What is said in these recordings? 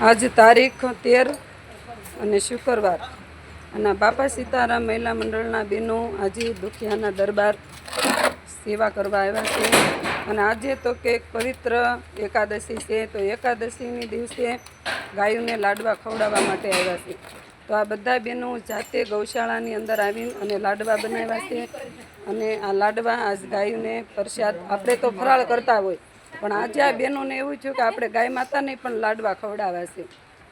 આજ તારીખ તેર અને શુક્રવાર. અને બાપા સીતારામ મહિલા મંડળના બહેનો આજે દુખિયાના દરબાર સેવા કરવા આવ્યા છે. અને આજે તો કે પવિત્ર એકાદશી છે, તો એકાદશીની દિવસે ગાયોને લાડવા ખવડાવવા માટે આવ્યા છે. તો આ બધા બહેનો જાતે ગૌશાળાની અંદર આવીને અને લાડવા બનાવ્યા છે. અને આ લાડવા આજ ગાયોને પ્રસાદ, આપણે તો ફરાળ કરતા હોય પણ આજે આ બહેનોને એવું થયું કે આપણે ગાય માતાને પણ લાડવા ખવડાવ્યા છે.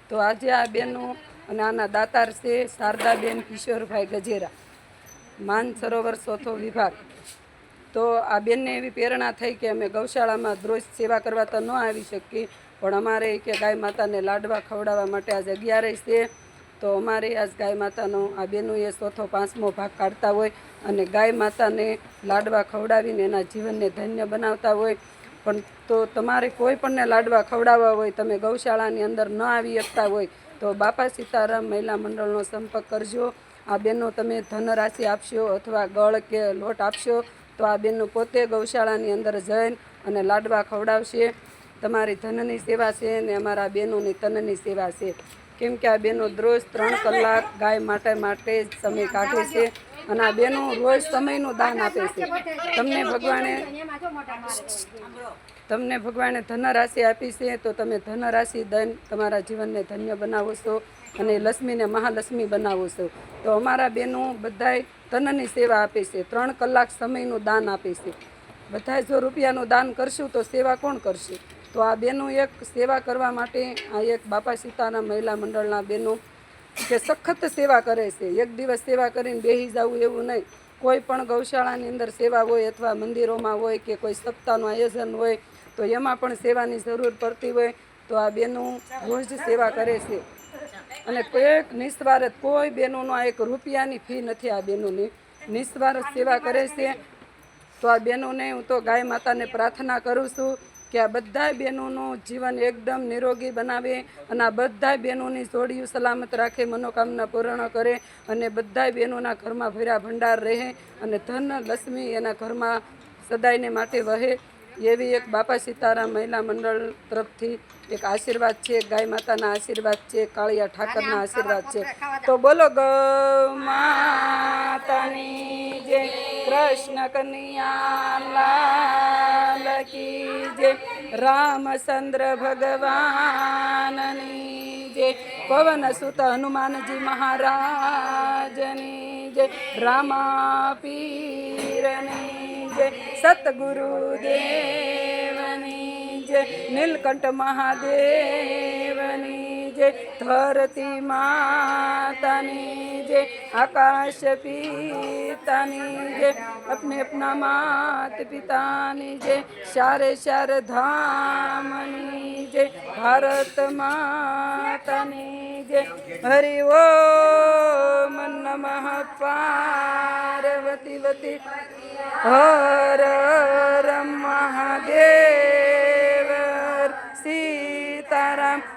તો આજે આ બહેનો અને આના દાતાર છે શારદાબેન કિશોરભાઈ ગજેરા, માન સરોવર ચોથો વિભાગ. તો આ બેનને એવી પ્રેરણા થઈ કે અમે ગૌશાળામાં રોજ સેવા કરવા તો ન આવી શકીએ, પણ અમારે કે ગાય માતાને લાડવા ખવડાવવા માટે આજ અગિયારસ છે. તો અમારે આજ ગાય માતાનો, આ બેનોએ ચોથો પાંચમો ભાગ કાઢતા હોય અને ગાય માતાને લાડવા ખવડાવીને એના જીવનને ધન્ય બનાવતા હોય. પણ તો તમારે કોઈ પણને લાડવા ખવડાવવા હોય, તમે ગૌશાળાની અંદર ન આવી શકતા હોય, તો બાપા સીતારામ મહિલા મંડળનો સંપર્ક કરજો. આ બેનો તમે ધનરાશિ આપશો અથવા ગળ કે લોટ આપશો, તો આ બેનનું પોતે ગૌશાળાની અંદર જઈને અને લાડવા ખવડાવશે. તમારી ધનની સેવા છે અને અમારા બેનોની તનની સેવા છે. કેમ કે આ બેનો રોજ ત્રણ કલાક ગાય માટે માટે જ સમય કાઢે છે. અને આ બેનો રોજ સમયનું દાન આપે છે. તમને ભગવાને તમને ભગવાને ધનરાશિ આપી છે, તો તમે ધનરાશિ દન તમારા જીવનને ધન્ય બનાવો છો અને લક્ષ્મીને મહાલક્ષ્મી બનાવો છો. તો અમારા બહેનો બધાય તનની સેવા આપે છે, ત્રણ કલાક સમયનું દાન આપે છે. બધાય જો રૂપિયાનું દાન કરશું તો સેવા કોણ કરશે? તો આ બેનો એક સેવા કરવા માટે આ એક બાપા સીતાના મહિલા મંડળના બહેનો કે સખત સેવા કરે છે. એક દિવસ સેવા કરીને બેસી જવું એવું નહીં. કોઈ પણ ગૌશાળાની અંદર સેવા હોય અથવા મંદિરોમાં હોય કે કોઈ સપ્તાહનું આયોજન હોય, તો એમાં પણ સેવાની જરૂર પડતી હોય, તો આ બેનું રોજ સેવા કરે છે. અને કોઈક નિસ્વાર્થ, કોઈ બેનોનો આ એક રૂપિયાની ફી નથી આ બેનોની. નિસ્વાર્થ સેવા કરે છે. તો આ બહેનોને હું તો ગાય માતાને પ્રાર્થના કરું છું કે આ બધા બહેનોનું જીવન એકદમ નિરોગી બનાવે અને આ બધા બહેનોની જોડિયું સલામત રાખે મનોકામના પૂર્ણ કરે અને બધા બહેનોના ઘરમાં ભર્યા ભંડાર રહે અને ધન લક્ષ્મી એના ઘરમાં સદાયને માટે વહે. એવી એક બાપા સીતારામ મહિલા મંડળ તરફથી એક આશીર્વાદ છે ગાય માતાના આશીર્વાદ છે કાળિયા ઠાકરના આશીર્વાદ છે. તો બોલો ગૌ માતાની જય કૃષ્ણ કન્યા કી જય રામચંદ્ર ભગવાનની જય પવન સુત હનુમાનજી મહારાજની જય રામા પીરની જય સતગુરુ દેવની જય નીલકંઠ મહાદેવની જય ધરતી માતાની जय आकाश पिता जय अपने अपना मात पिता जय सारे सारे धाम जय भारत माता जय हरि ओ मन नमः पार्वती वती हर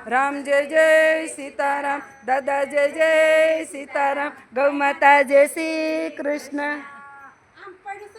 રામ જય જય સીતારામ દાદા જય જય સીતારામ ગૌ માતા જય શ્રી કૃષ્ણ.